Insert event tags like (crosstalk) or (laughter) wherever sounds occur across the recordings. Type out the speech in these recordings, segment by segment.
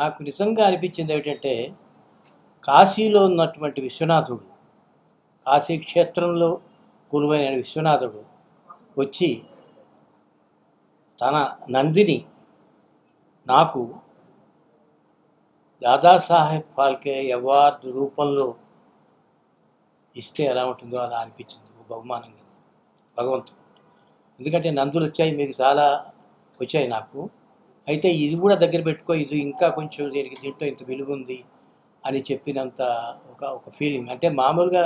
నాకు నిజంగా అనిపించింది ఏమిటంటే కాశీలో ఉన్నటువంటి విశ్వనాథుడు కాశీ క్షేత్రంలో కొలువైన విశ్వనాథుడు వచ్చి తన నందిని నాకు దాదాసాహెబ్ ఫాల్కే అవార్డు రూపంలో ఇస్తే ఎలా ఉంటుందో అలా అనిపించింది. బహుమానంగా భగవంతుడు. ఎందుకంటే నందులు వచ్చాయి మీకు చాలా వచ్చాయి నాకు. అయితే ఇది కూడా దగ్గర పెట్టుకో ఇది ఇంకా కొంచెం దీనికి దీంట్లో ఇంత విలువ ఉంది అని చెప్పినంత ఒక ఒక ఫీలింగ్ అంటే మామూలుగా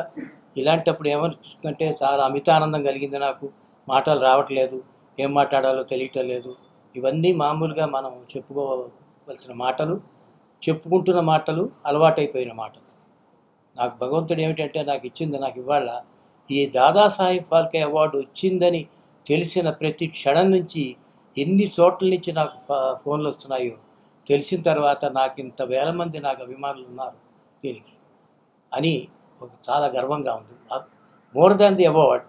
ఇలాంటప్పుడు ఏమనిపిస్తుందంటే చాలా అమితానందం కలిగింది నాకు మాటలు రావట్లేదు ఏం మాట్లాడాలో తెలియటం లేదు. ఇవన్నీ మామూలుగా మనం చెప్పుకోవలసిన మాటలు చెప్పుకుంటున్న మాటలు అలవాటైపోయిన మాటలు. నాకు భగవంతుడు ఏమిటంటే నాకు ఇచ్చింది నాకు ఇవాళ ఈ దాదాసాహెబ్ ఫాల్కే అవార్డు వచ్చిందని తెలిసిన ప్రతి క్షణం నుంచి ఎన్ని చోట్ల నుంచి నాకు ఫోన్లు వస్తున్నాయో తెలిసిన తర్వాత నాకు ఇంత వేల మంది నాకు అభిమానులు ఉన్నారు దీనికి. అని ఒక చాలా గర్వంగా ఉంది. More than the award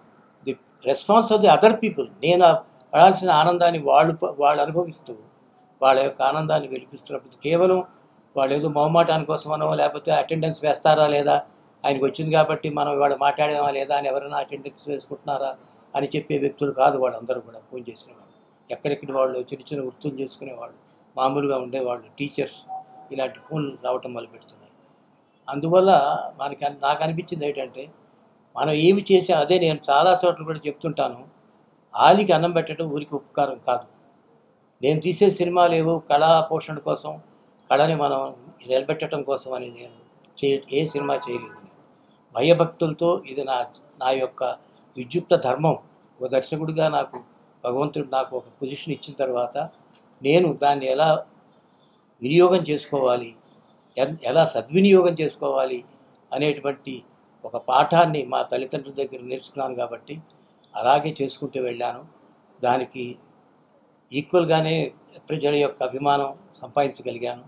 the response of the other people. నేను పడాల్సిన ఆనందాన్ని వాళ్ళు వాళ్ళు అనుభవిస్తూ వాళ్ళ యొక్క ఆనందాన్ని వెలిపిస్తున్నప్పుడు కేవలం వాళ్ళు ఏదో మొహమాటాని కోసమనో లేకపోతే అటెండెన్స్ వేస్తారా లేదా ఆయనకు వచ్చింది కాబట్టి మనం ఇవాళ మాట్లాడామా లేదా అని ఎవరైనా అటెండెన్స్ వేసుకుంటున్నారా అని చెప్పే వ్యక్తులు కాదు వాళ్ళందరూ కూడా ఫోన్ చేసిన వాళ్ళు. ఎక్కడెక్కడి వాళ్ళు చిన్న చిన్న వృత్తులు చేసుకునేవాళ్ళు మామూలుగా ఉండేవాళ్ళు టీచర్స్ ఇలాంటి ఫోన్లు రావటం మొదలు పెడుతున్నాయి. అందువల్ల మనకి నాకు అనిపించింది ఏంటంటే మనం ఏమి చేసాం అదే నేను చాలా చోట్ల కూడా చెప్తుంటాను ఆలికి అన్నం పెట్టడం ఊరికి ఉపకారం కాదు. నేను తీసే సినిమాలు ఏవో కళా పోషణ కోసం కళని మనం నిలబెట్టడం కోసం అని నేను చే ఏ సినిమా చేయలేదు భయభక్తులతో ఇది నా నా యొక్క విద్యుక్త ధర్మం. ఒక దర్శకుడిగా నాకు భగవంతుడు నాకు ఒక పొజిషన్ ఇచ్చిన తర్వాత నేను దాన్ని ఎలా వినియోగం చేసుకోవాలి ఎన్- ఎలా సద్వినియోగం చేసుకోవాలి అనేటువంటి ఒక పాఠాన్ని మా తల్లిదండ్రుల దగ్గర నేర్చుకున్నాను కాబట్టి అలాగే చేసుకుంటూ వెళ్ళాను. దానికి ఈక్వల్గానే ప్రజల యొక్క అభిమానం సంపాదించగలిగాను.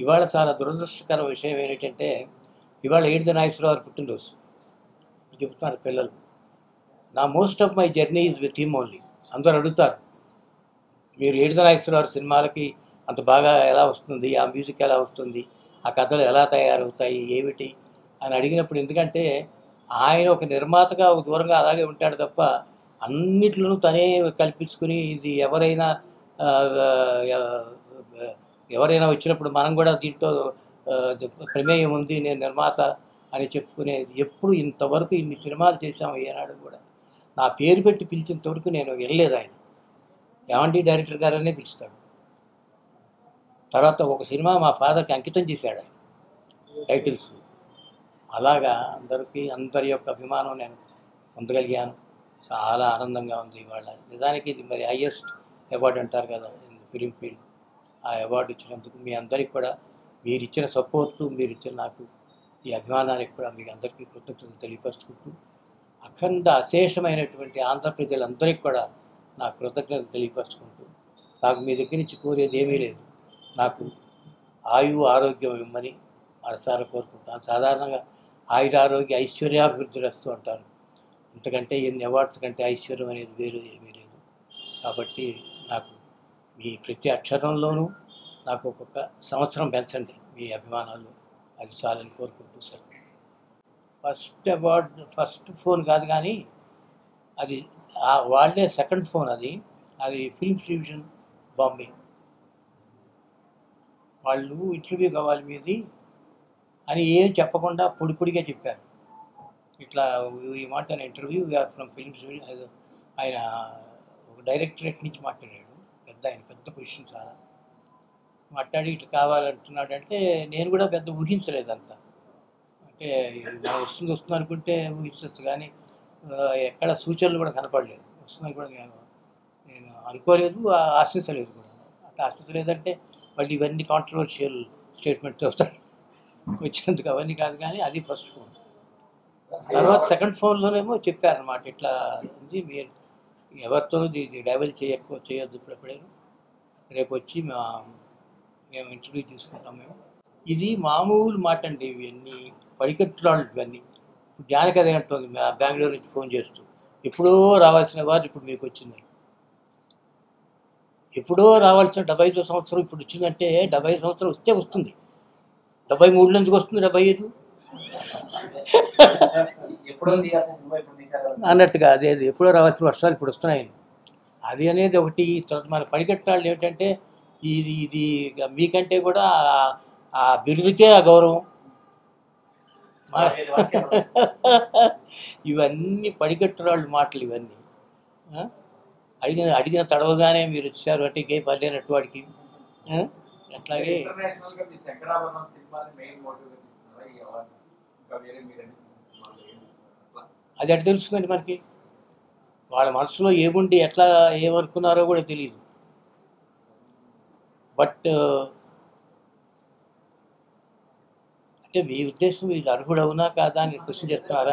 ఇవాళ చాలా దురదృష్టకర విషయం ఏంటంటే ఇవాళ ఏడుద నాగేశ్వరరావు పుట్టినరోజు. చెప్తున్నారు పిల్లలు. నా most of my journey is with him only అందరూ అడుగుతారు మీరు ఏడుద నాగేశ్వరరావు సినిమాలకి? అంత బాగా ఎలా వస్తుంది? ఆ మ్యూజిక్ ఎలా వస్తుంది? ఆ కథలు ఎలా తయారవుతాయి? ఏమిటి? అని అడిగినప్పుడు ఎందుకంటే ఆయన ఒక నిర్మాతగా ఒక దూరంగా అలాగే ఉంటాడు తప్ప అన్నిట్లోనూ తనే కల్పించుకుని ఇది ఎవరైనా ఎవరైనా వచ్చినప్పుడు మనం కూడా దీంట్లో ప్రమేయం ఉంది నేను నిర్మాత అని చెప్పుకునేది ఎప్పుడు ఇంతవరకు ఇన్ని సినిమాలు చేశాము ఏనాడు కూడా. నా పేరు పెట్టి పిలిచినంత వరకు నేను వినలేదు ఆయన. ఏమండి? డైరెక్టర్ గారనే పిలుస్తాడు. తర్వాత ఒక సినిమా మా ఫాదర్కి అంకితం చేశాడు ఆయన. టైటిల్స్. అలాగా అందరికీ అందరి యొక్క అభిమానం నేను పొందగలిగాను. చాలా ఆనందంగా ఉంది ఇవాళ. నిజానికి ఇది మరి హైయెస్ట్ అవార్డు అంటారు కదా ఫిలిం ఫీల్డ్. ఆ అవార్డు ఇచ్చినందుకు మీ అందరికి కూడా మీరు ఇచ్చిన సపోర్టు మీరు ఇచ్చిన నాకు ఈ అభిమానానికి కూడా మీకు అందరికీ కృతజ్ఞతలు తెలియపరుచుకుంటూ అఖండ అశేషమైనటువంటి ఆంధ్ర ప్రజలందరికీ కూడా నా కృతజ్ఞతలు తెలియపరుచుకుంటూ నాకు మీ దగ్గర నుంచి కోరేది ఏమీ లేదు. నాకు ఆయు ఆరోగ్యం ఇమ్మని మనసారా కోరుకుంటాను సాధారణంగా ఆయుర ఆరోగ్య ఐశ్వర్యాభివృద్ధి వస్తూ అంటారు ఇంతకంటే ఎన్ని అవార్డ్స్ కంటే ఐశ్వర్యం అనేది వేరు ఏమీ లేదు. కాబట్టి నాకు మీ ప్రతి అక్షరంలోనూ నాకు ఒక్కొక్క సంవత్సరం పెంచండి. మీ అభిమానాలు అది చాలని కోరుకుంటూ sir first award first phone కాదు కానీ అది ఆ వాళ్ళే సెకండ్ ఫోన్ అది. అది ఫిల్మ్స్ డివిజన్ బాంబే. వాళ్ళు ఇంటర్వ్యూ కావాలి మీది అని ఏం చెప్పకుండా పొడి పొడిగా చెప్పారు. ఇట్లా ఈ మాట ఇంటర్వ్యూ ఫ్రమ్ ఫిల్మ్స్ ఆయన ఒక డైరెక్టరేట్ నుంచి మాట్లాడాడు. పెద్ద ఆయన పెద్ద పొజిషన్ చాలా. మాట్లాడి ఇటు కావాలంటున్నాడు అంటే నేను కూడా పెద్ద ఊహించలేదు అంతా. అంటే వస్తుంది వస్తుంది అనుకుంటే ఊహించవచ్చు కానీ ఎక్కడ సూచనలు కూడా కనపడలేదు. వస్తుందని కూడా నేను నేను అనుకోలేదు ఆశ్రయించలేదు ఆశించలేదు కూడా. అట్లా ఆశించలేదంటే మళ్ళీ ఇవన్నీ కాంట్రవర్షియల్ స్టేట్మెంట్ వస్తాయి వచ్చినందుకు అవన్నీ కాదు కానీ అది ఫస్ట్ ఫోన్ తర్వాత సెకండ్ ఫోన్లోనేమో చెప్పారనమాట ఇట్లా ఉంది మీరు ఎవరితో డైవల్ చేయకపో చేయొద్దు ఇప్పుడెప్పుడైనా రేపు వచ్చి మా మేము ఇంటర్వ్యూ తీసుకుంటాం మేము. ఇది మామూలు మాట అండి ఇవన్నీ పడికట్టులాళ్ళు ఇవన్నీ జ్ఞానకి మా బెంగళూరు నుంచి ఫోన్ చేస్తూ ఎప్పుడో రావాల్సిన వారు ఇప్పుడు మీకు వచ్చింది ఎప్పుడో రావాల్సిన డెబ్బై ఐదో సంవత్సరం ఇప్పుడు వచ్చిందంటే డెబ్బై ఐదు సంవత్సరం వస్తే వస్తుంది. డెబ్బై మూడులో ఎందుకు వస్తుంది? డెబ్బై ఐదు? అన్నట్టుగా అదే అది. ఎప్పుడో రావాల్సిన వర్షాలు ఇప్పుడు వస్తున్నాయి అది అనేది ఒకటి. తర్వాత మన పడికట్టాళ్ళు ఏమిటంటే ఇది ఇది మీకంటే కూడా ఆ- బిరుదుకే ఆ గౌరవం. (laughs) ఇవన్నీ పడికట్టురాళ్ళు మాటలు ఇవన్నీ? అడిగిన అడిగిన తడవగానే మీరు వచ్చారు అంటే ఇంకేం పర్లేనట్టు వాడికి? అట్లాగే గా గా అది ఎట్లా తెలుస్తుందండి మనకి. వాళ్ళ మనసులో ఏముండి ఎట్లా ఏమనుకున్నారో కూడా తెలియదు బట్ అంటే మీ ఉద్దేశం వీళ్ళు అర్హుడు అవునా కాదా అని క్వశ్చన్ చేస్తున్నారా?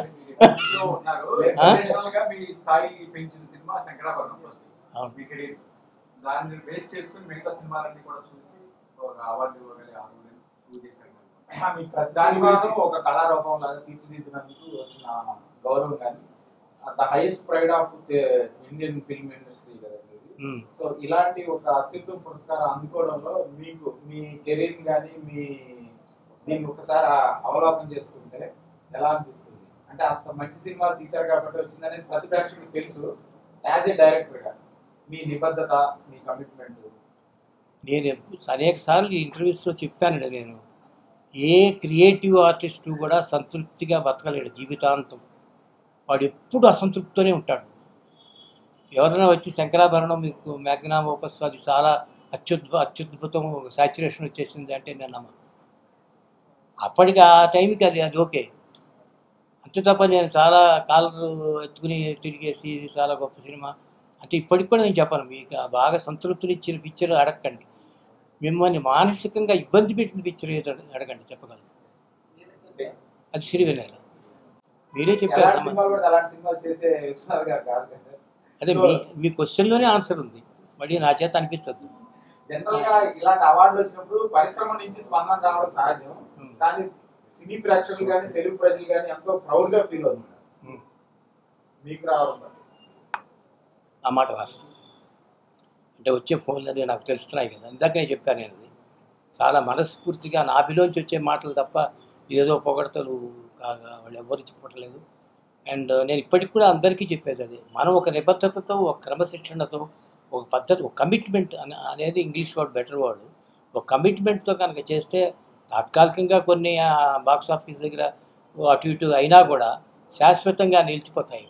ఒక కళారూపం లాగా తీర్చిదిద్దినందుకు వచ్చిన గౌరవం కానీ the highest pride of Indian film industry కదండి. సో ఇలాంటి ఒక అత్యుత్తమ పురస్కారం అందుకోవడంలో మీకు మీ కెరీర్ కానీ మీ దీన్ని ఒకసారి ఆ- అవలోకనం చేసుకుంటే ఎలా అనిపిస్తుంది? అంటే అంత మంచి సినిమాలు తీశారు కాబట్టి వచ్చిందని ప్రతి ప్రేక్షకుడికి తెలుసు. యాజ్ ఏ డైరెక్టర్గా మీ నిబద్ధత మీ కమిట్మెంట్ నేను అనేక సార్లు ఇంటర్వ్యూస్లో చెప్పానండి నేను. ఏ క్రియేటివ్ ఆర్టిస్టు కూడా సంతృప్తిగా బతకలేడు జీవితాంతం. వాడు ఎప్పుడు అసంతృప్తితోనే ఉంటాడు. ఎవరైనా వచ్చి శంకరాభరణం మీకు మ్యాగ్నామ్ ఓపస్ అది చాలా అత్యుద్భ అత్యుద్భుతం శాచురేషన్ వచ్చేసింది అంటే నేను నమ్మను. అప్పటికి ఆ టైంకి అది అది ఓకే. అంతే తప్ప నేను చాలా కాలర్ ఎత్తుకుని తిరిగేసి ఇది చాలా గొప్ప సినిమా. అంటే ఇప్పటికి కూడా నేను చెప్పను మీకు బాగా సంతృప్తినిచ్చిన పిక్చర్ అడగండి మిమ్మల్ని మానసికంగా ఇబ్బంది పెట్టిన పిక్చర్ ఏదో అడగండి చెప్పగలను. అది సిరివెన్నెల మీరే చెప్పారు అదే మీ మీ క్వశ్చన్లోనే ఆన్సర్ ఉంది. మళ్ళీ నా చేత గా ఇలాంటి అవార్డులు వచ్చినప్పుడు పరిశ్రమ నుంచి స్పందన రావడం సహజం. కానీ సినీ ప్రేక్షకులు కానీ తెలుగు ప్రజలు కానీ ఎంతో ప్రౌడ్గా ఫీల్ అవుతున్నారు. మీకు రావడం బట్టి. ఆ మాట వాస్తవం అంటే వచ్చే ఫోన్లు అది నాకు తెలుస్తున్నాయి కదా ఇందాక నేను చెప్పాను నేను అది. చాలా మనస్ఫూర్తిగా నాభిలోంచి వచ్చే మాటలు తప్ప ఏదో పొగడతలు కాగా వాళ్ళు ఎవరు చెప్పట్లేదు అండ్ నేను ఇప్పటికి కూడా అందరికీ చెప్పేది అది. మనం ఒక నిబద్ధతతో ఒక క్రమశిక్షణతో ఒక పద్ధతి ఒక కమిట్మెంట్ అనే అనేది ఇంగ్లీష్ వర్డ్ బెటర్ వర్డ్. ఒక కమిట్మెంట్తో కనుక చేస్తే తాత్కాలికంగా కొన్ని బాక్స్ ఆఫీస్ దగ్గర అటు ఇటు అయినా కూడా శాశ్వతంగా నిలిచిపోతాయి.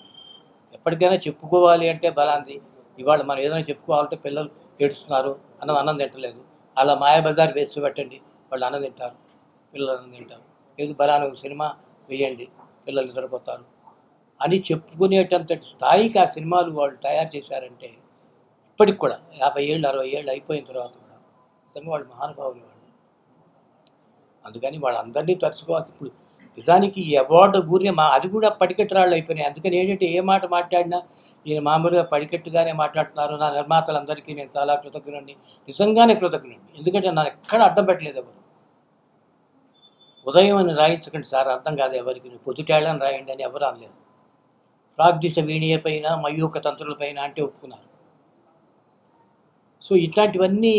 ఎప్పటికైనా చెప్పుకోవాలి అంటే బలాంది ఇవాళ మనం ఏదైనా చెప్పుకోవాలంటే పిల్లలు ఏడుస్తున్నారు అన్నం అన్నం తింటలేదు. అలా మాయాబజార్ వేసి పెట్టండి వాళ్ళు అన్నం తింటారు పిల్లలు అన్నం తింటారు. ఏది బలాన్ని ఒక సినిమా వేయండి పిల్లలు నిద్రపోతారు. అని చెప్పుకునేటంతటి స్థాయికి ఆ సినిమాలు వాళ్ళు తయారు చేశారంటే ఇప్పటికి కూడా యాభై ఏళ్ళు అరవై ఏళ్ళు అయిపోయిన తర్వాత కూడా నిజంగా వాళ్ళు మహానుభావులు. అందుకని వాళ్ళందరినీ తలుచుకోవాలి ఇప్పుడు నిజానికి ఈ అవార్డు గురి మా అది కూడా పడికట్టురాళ్ళు అయిపోయినాయి. అందుకని ఏంటంటే ఏ మాట మాట్లాడినా ఈయన మామూలుగా పడికెట్టుగానే మాట్లాడుతున్నారు. నా నిర్మాతలందరికీ నేను చాలా కృతజ్ఞుడిని నిజంగానే కృతజ్ఞుడిని ఎందుకంటే నన్ను ఎక్కడ అడ్డం పెట్టలేదు ఎవరు. ఉదయం అని రాయించకండి సార్ అర్థం కాదు ఎవరికి. నువ్వు పొద్దుటేళ్ళని రాయండి అని ఎవరు అనలేదు. ప్రాగ్దిశ వీణియ పైన మయూక తంత్రులపైన అంటే ఒప్పుకున్నారు. సో ఇట్లాంటివన్నీ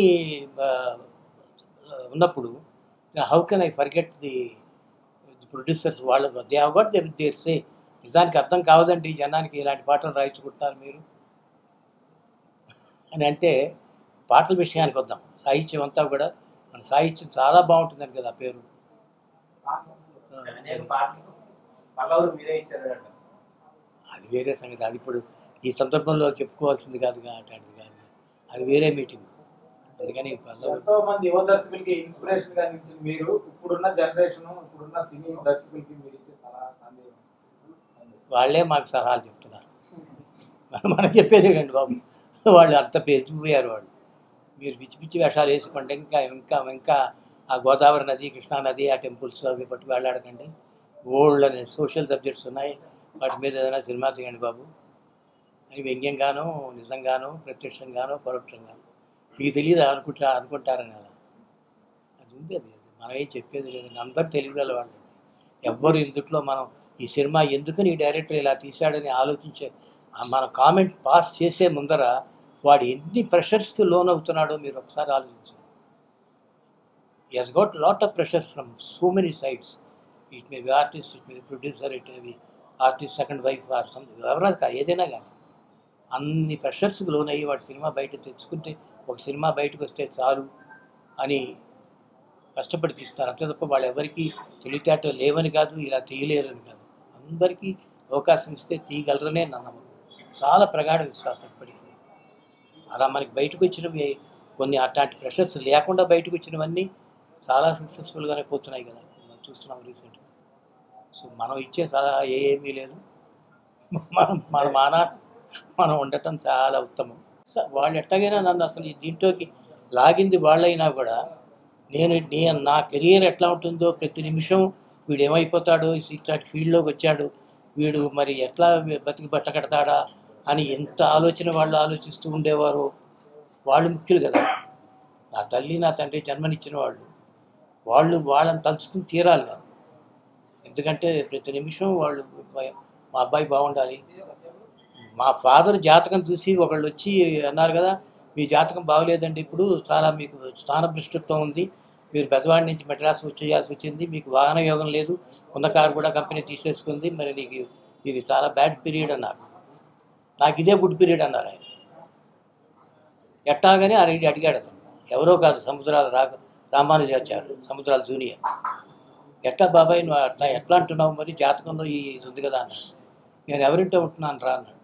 ఉన్నప్పుడు how can I forget the producers వాళ్ళ they have got they their say నిజానికి అర్థం కావదండి జనానికి ఇలాంటి పాటలు రాయించుకుంటున్నారు మీరు. అని అంటే పాటల విషయానికి వద్దాం. సాహిత్యం అంతా కూడా మన సాహిత్యం చాలా బాగుంటుందని కదా పేరు. అది వేరే సంగతి. అది ఇప్పుడు ఈ సందర్భంలో చెప్పుకోవాల్సింది కాదుగా అట్లాంటిది కాదు అది వేరే మీటింగ్. అందుకని ఎంతో మంది యువ దర్శకులకి ఇన్స్పిరేషన్గా మీరు ఇప్పుడున్న జనరేషన్ ఇప్పుడున్న సినీ దర్శకులకి మీరు ఇచ్చే సలహా సందేహం. వాళ్ళే మాకు సలహాలు చెప్తున్నారు. మనం చెప్పేది కండి బాబు? వాళ్ళు అంత పెరిగిపోయారు వాళ్ళు. మీరు పిచ్చి పిచ్చి వేషాలు వేసుకోండి ఇంకా ఇంకా ఇంకా ఆ గోదావరి నది కృష్ణా నది ఆ టెంపుల్స్ అవి పట్టి వెళ్ళాడకండి. ఓల్డ్ అనే సోషల్ సబ్జెక్ట్స్ ఉన్నాయి. వాటి మీద ఏదైనా సినిమా తీయండి బాబు. అని వ్యంగ్యంగానో నిజంగానో ప్రత్యక్షంగానో పరోక్షంగానో. మీకు తెలియదు అనుకుంటా అనుకుంటారని అలా. అది ఉంది అది. మనమేం చెప్పేది లేదు. అందరు తెలియగల వాళ్ళు ఎవ్వరు ఇందుట్లో మనం ఈ సినిమా ఎందుకని ఈ డైరెక్టర్ ఇలా తీశాడని ఆలోచించే మన కామెంట్ పాస్ చేసే ముందర వాడు ఎన్ని ప్రెషర్స్కి లోన్ అవుతున్నాడో మీరు ఒకసారి ఆలోచించండి. He got lot of pressures from from so many it may be artist it it may be producer, it may be artist second wife or ఎవరైనా ఏదైనా కానీ. అన్ని ప్రెషర్స్కి లోనయ్యి వాడు సినిమా బయట తెచ్చుకుంటే ఒక సినిమా బయటకు వస్తే చాలు అని కష్టపడి తీస్తారు అంతే తప్ప వాళ్ళు ఎవరికి తెలివితేటలు లేవని కాదు ఇలా తీయలేరని కాదు. అందరికీ అవకాశం ఇస్తే తీయగలరనే నా నమ్మకం. చాలా ప్రగాఢ విశ్వాసం ఇప్పటికీ. అలా మనకి బయటకు వచ్చినవి కొన్ని అట్లాంటి ప్రెషర్స్ లేకుండా బయటకు వచ్చినవన్నీ చాలా సక్సెస్ఫుల్గానే పోతున్నాయి కదా. మనం చూస్తున్నాం రీసెంట్గా సో మనం ఇచ్చే సలహా ఏ ఏమీ లేదు. (laughs) మనం మన మాన మనం ఉండటం చాలా ఉత్తమం. వాళ్ళు ఎట్టగైనా నన్ను అసలు దీంట్లోకి లాగింది వాళ్ళైనా కూడా నేను నేను నా కెరియర్ ఎట్లా ఉంటుందో ప్రతి నిమిషం వీడు ఏమైపోతాడు ఇట్లాంటి ఫీల్డ్లోకి వచ్చాడు వీడు మరి ఎట్లా బతికి బట్ట కడతాడా అని ఎంత ఆలోచన వాళ్ళు ఆలోచిస్తూ ఉండేవారు వాళ్ళు ముఖ్యులు కదా. నా తల్లి నా తండ్రి జన్మనిచ్చిన వాళ్ళు. వాళ్ళు వాళ్ళని తలుచుకుని తీరాలి. నేను ఎందుకంటే ప్రతి నిమిషం వాళ్ళు మా అబ్బాయి బాగుండాలి. మా ఫాదర్ జాతకం చూసి ఒకళ్ళు వచ్చి అన్నారు కదా మీ జాతకం బాగలేదండి ఇప్పుడు చాలా మీకు స్థానభ్రష్టత్వం ఉంది. మీరు బెజవాడి నుంచి మెడ్రాస్ వచ్చేయాల్సి వచ్చింది మీకు వాహన యోగం లేదు ఉన్న కారు కూడా కంపెనీ తీసేసుకుంది మరి నీకు ఇది చాలా బ్యాడ్ పీరియడ్ అన్నారు. నాకు ఇదే గుడ్ పీరియడ్ అన్నారు ఆయన. ఎట్టాగానే ఆయన అడిగాడు అతను. ఎవరో కాదు సముద్రాలు రా రామానుజాచారు సముద్రాల జూనియర్. ఎట్లా బాబాయ్ నువ్వు అట్లా ఎట్లా అంటున్నావు? మరి జాతకంలో ఈ ఇది ఉంది కదా అన్నాడు. నేను ఎవరింటో ఉంటున్నాను రా అన్నాడు.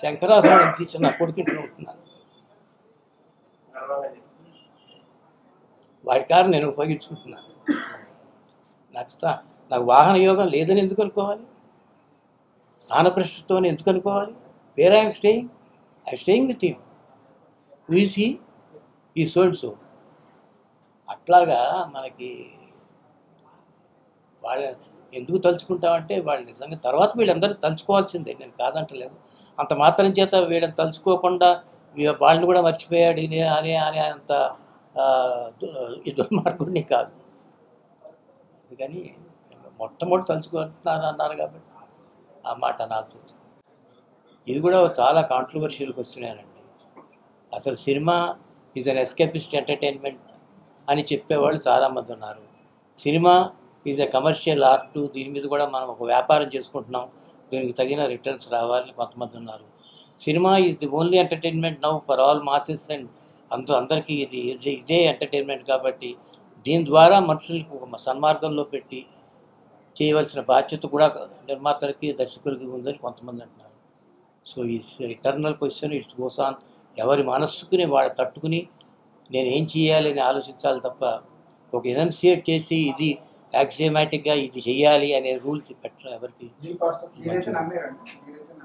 శంకరాభరణం తీసి నా కొడుకుంటూ ఉంటున్నాను. వాడి కారు నేను ఉపయోగించుకుంటున్నాను. నాకు నాకు వాహన యోగం లేదని ఎందుకు అనుకోవాలి? ప్రశ్నతో ఎందుకు అనుకోవాలి? Where I'm staying I staying with him is he ఈ సోల్డ్ సో అట్లాగా మనకి వాళ్ళ ఎందుకు తలుచుకుంటామంటే వాళ్ళు నిజంగా తర్వాత వీళ్ళందరూ తలుచుకోవాల్సిందే. నేను కాదంటలేదు. అంత మాత్రం చేత వీళ్ళని తలుచుకోకుండా వాళ్ళని కూడా మర్చిపోయాడు ఇదే అనే అనే అంత దుర్మార్గుడిని కాదు. అందుకని మొట్టమొదటి తలుచుకుంటున్నాను అన్నారు కాబట్టి ఆ మాట అనాల్సి వచ్చింది ఇది కూడా చాలా కాంట్రవర్షియల్ క్వశ్చనేనండి అసలు cinema is an escapist entertainment అని చెప్పేవాళ్ళు చాలామంది ఉన్నారు. Cinema is a commercial art దీని మీద కూడా మనం ఒక వ్యాపారం చేసుకుంటున్నాం. దీనికి తగిన రిటర్న్స్ రావాలని కొంతమంది ఉన్నారు. Cinema is the only entertainment now for all masses and అంత అందరికీ ఇది ఇదే- ఇదే ఎంటర్టైన్మెంట్ కాబట్టి దీని ద్వారా మనుషులకు ఒక సన్మార్గంలో పెట్టి చేయవలసిన బాధ్యత కూడా నిర్మాతలకి దర్శకులకి ఉందని కొంతమంది అంటున్నారు. So it's eternal question it's goes on ఎవరి మనస్సుకుని వాడు తట్టుకుని నేను ఏం చేయాలి అని ఆలోచించాలి తప్ప ఒక ఎనన్సియేట్ చేసి ఇది యాక్సియమాటిక్గా ఇది చెయ్యాలి అనే రూల్ పెట్టడం ఎవరికి.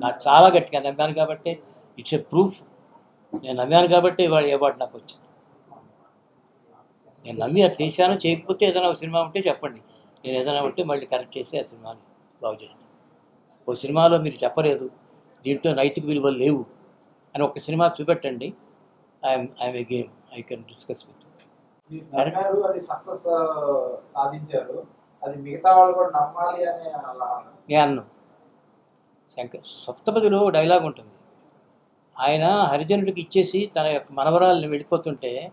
నాకు చాలా గట్టిగా నమ్మాను కాబట్టి ఇట్స్ ఎ ప్రూఫ్ నేను నమ్మాను కాబట్టి వాడు ఏ వాడు నాకు వచ్చింది. నేను నమ్మి అది చేశాను చేయకపోతే ఏదైనా ఒక సినిమా ఉంటే చెప్పండి. నేను ఏదైనా ఉంటే మళ్ళీ కరెక్ట్ చేసి ఆ సినిమాని బాగు చేస్తాను. ఓ సినిమాలో మీరు చెప్పలేదు. దీంట్లో నైతిక విలువలు లేవు. అని ఒక సినిమా చూపెట్టండి. I'm I'm a game I can discuss with నమ్మారు అది సక్సెస్ సాధించారు. అది మిగతా వాళ్ళు కూడా నమ్మాలి అని అలా నేను అన్ను? శంకర్ సప్తపదిలో డైలాగ్ ఉంటుంది. ఆయన హరిజనుడికి ఇచ్చేసి తన యొక్క మనవరాలను వెళ్ళిపోతుంటే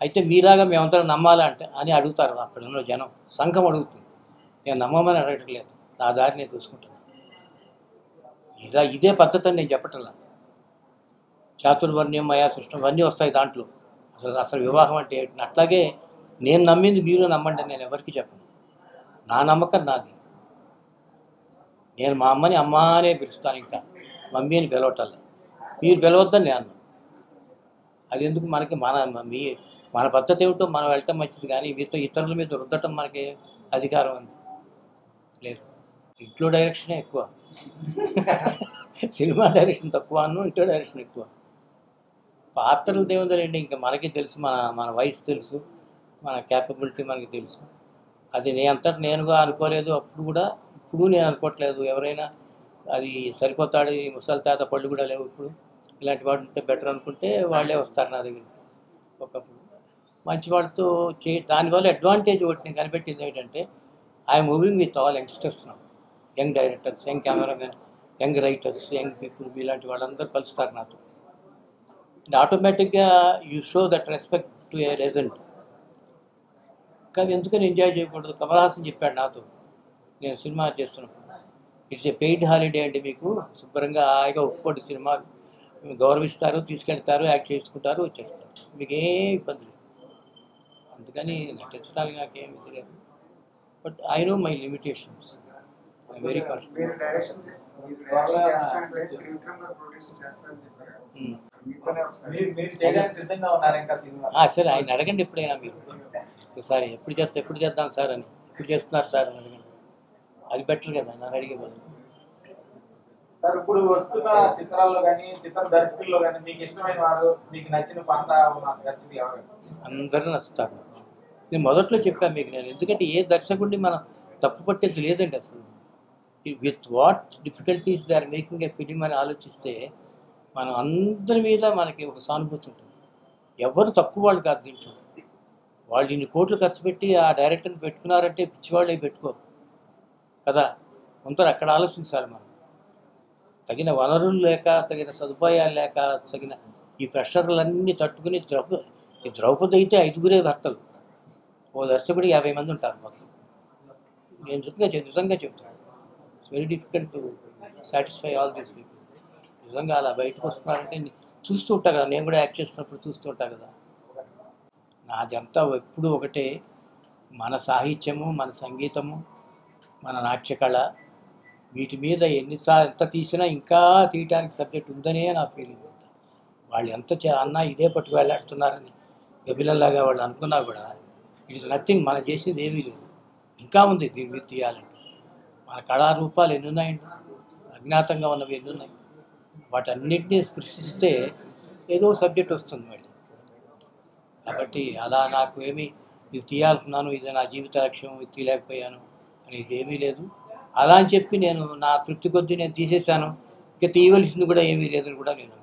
అయితే మీలాగా మేమందరం నమ్మాలా అంటే? అని అడుగుతారు అక్కడ ఉన్న జనం. సంఘం అడుగుతుంది. నేను నమ్మమని అడగట్లేదు నా దారి నేను చూసుకుంటాను ఇలా ఇదే పద్ధతి అని నేను చెప్పటంలా. చాతుర్వర్ణ్యం మయా సృష్టం అన్నీ వస్తాయి దాంట్లో. అసలు అసలు వివాహం అంటే అట్లాగే నేను నమ్మింది మీరు నమ్మండి నేను ఎవరికి చెప్పను. నా నమ్మకం నాది. నేను మా అమ్మని అమ్మ అనే పిలుస్తాను ఇంకా. మమ్మీ అని పిలవటల్లా మీరు పిలవద్దని నేను అది ఎందుకు మనకి మన మీ మన పద్ధతి ఏమిటో మనం వెళ్ళటం మంచిది కానీ మీతో ఇతరుల మీద రుద్దటం మనకి అధికారం ఉంది లేదు. ఇంట్లో డైరెక్షనే ఎక్కువ. (laughs) సినిమా డైరెక్షన్ తక్కువ అన్ను ఇంట్లో డైరెక్షన్ ఎక్కువ. పాత్రలు దేవుందండి ఇంకా మనకి తెలుసు మన మన వయసు తెలుసు మన క్యాపబిలిటీ మనకి తెలుసు. అది నేను అంతటి నేనుగా అనుకోలేదు అప్పుడు కూడా ఇప్పుడు నేను అనుకోవట్లేదు. ఎవరైనా అది సరిపోతాడు ఈ ముసలి తాత పళ్ళు కూడా లేవు ఇప్పుడు. ఇలాంటి వాడు ఉంటే బెటర్ అనుకుంటే వాళ్ళే వస్తారు నా దగ్గర. ఒకప్పుడు. మంచి వాళ్ళతో చే దానివల్ల అడ్వాంటేజ్ ఒకటి నేను కనిపెట్టింది ఏంటంటే I'm moving with all youngsters నా young directors young cameramen young writers young people ఇలాంటి వాళ్ళందరూ కలుస్తారు నాతో. అండ్ ఆటోమేటిక్గా you show that respect to a regent కానీ ఎందుకని ఎంజాయ్ చేయకూడదు? కమల్ హాసన్ చెప్పాడు నాతో. నేను సినిమా చేస్తున్నప్పుడు. ఇట్స్ ఏ పెయిడ్ హాలిడే అండి మీకు. శుభ్రంగా హాయిగా ఒప్పుకోండి సినిమా. గౌరవిస్తారు తీసుకెళ్తారు యాక్ట్ చేసుకుంటారు వచ్చేస్తారు. మీకు ఏ ఇబ్బంది లేదు. అందుకని నటించడానికి నాకేమి తెలియదు. But I know my limitations very మీరు డైరెక్షన్ మీరు డైరెక్షన్ త్రివిక్రమ్ గారు ప్రొడ్యూస్ చెప్పారు. సరే ఆయన అడగండి ఎప్పుడైనా మీరు. ఒకసారి ఎప్పుడు చేస్తా ఎప్పుడు చేద్దాం సార్ అని. ఎప్పుడు చేస్తున్నారు సార్ అని అడగండి. అది బెటర్ కదా నన్ను అడిగే బదులు. సార్ ఇప్పుడు వస్తున్న చిత్రాల్లో కానీ చిత్ర దర్శకుల్లో కానీ మీకు ఇష్టమైన వారు మీకు నచ్చిన పంట నాకు నచ్చింది ఎవరు? అందరూ నచ్చుతారు. నేను మొదట్లో చెప్పాను మీకు నేను. ఎందుకంటే ఏ దర్శకుడిని మనం తప్పు పట్టేది లేదండి అసలు. With what difficulties they are making a film అని ఆలోచిస్తే మనం అందరి మీద మనకి ఒక సానుభూతి ఉంటుంది. ఎవరు తక్కువ వాళ్ళు కాదు దీంట్లో. వాళ్ళు ఇన్ని కోట్లు ఖర్చు పెట్టి ఆ డైరెక్టర్ని పెట్టుకున్నారంటే పిచ్చివాళ్ళు పెట్టుకోరు. కదా? కొందరు అక్కడ ఆలోచించాలి మనం. తగిన వనరులు లేక తగిన సదుపాయాలు లేక తగిన ఈ ప్రెషర్లన్నీ తట్టుకుని ద్రౌప ఈ ద్రౌపది అయితే ఐదుగురే భర్తలు. ఓ దర్శకుడు యాభై మంది ఉంటారు మొత్తం. నేను నిజంగా చెప్- నిజంగా చెప్తాను very difficult to satisfy all these people నిజంగా అలా బయటకు వస్తున్నారంటే చూస్తూ ఉంటా కదా నేను కూడా యాక్ట్ చేస్తున్నప్పుడు చూస్తూ ఉంటా కదా. నాదంతా ఎప్పుడు ఒకటే మన సాహిత్యము మన సంగీతము మన నాట్యకళ వీటి మీద ఎన్నిసార్లు ఎంత తీసినా ఇంకా తీయటానికి సబ్జెక్ట్ ఉందనే నా ఫీలింగ్ వాళ్ళు ఎంత చే- అన్నా ఇదే పట్టుకు వెళ్ళాడుతున్నారని గబిలల్లాగా వాళ్ళు అనుకున్నా కూడా ఇట్ ఇస్ నథింగ్ మనం చేసేది ఏమీ లేదు. ఇంకా ఉంది దీని మీద తీయాలంటే. మన కళారూపాలు ఎన్ని ఉన్నాయండి అజ్ఞాతంగా ఉన్నవి ఎన్ని ఉన్నాయి వాటన్నిటినీ స్పృశిస్తే ఏదో సబ్జెక్ట్ వస్తుంది మళ్ళీ. కాబట్టి అలా నాకు ఏమి ఇది తీయాలనుకున్నాను ఇది నా జీవిత లక్ష్యం ఇది తీయలేకపోయాను అనేది ఏమీ లేదు. అలా అని చెప్పి నేను నా తృప్తి కొద్దీ నేను తీసేశాను. ఇక తీయవలసింది కూడా ఏమీ లేదని కూడా నేను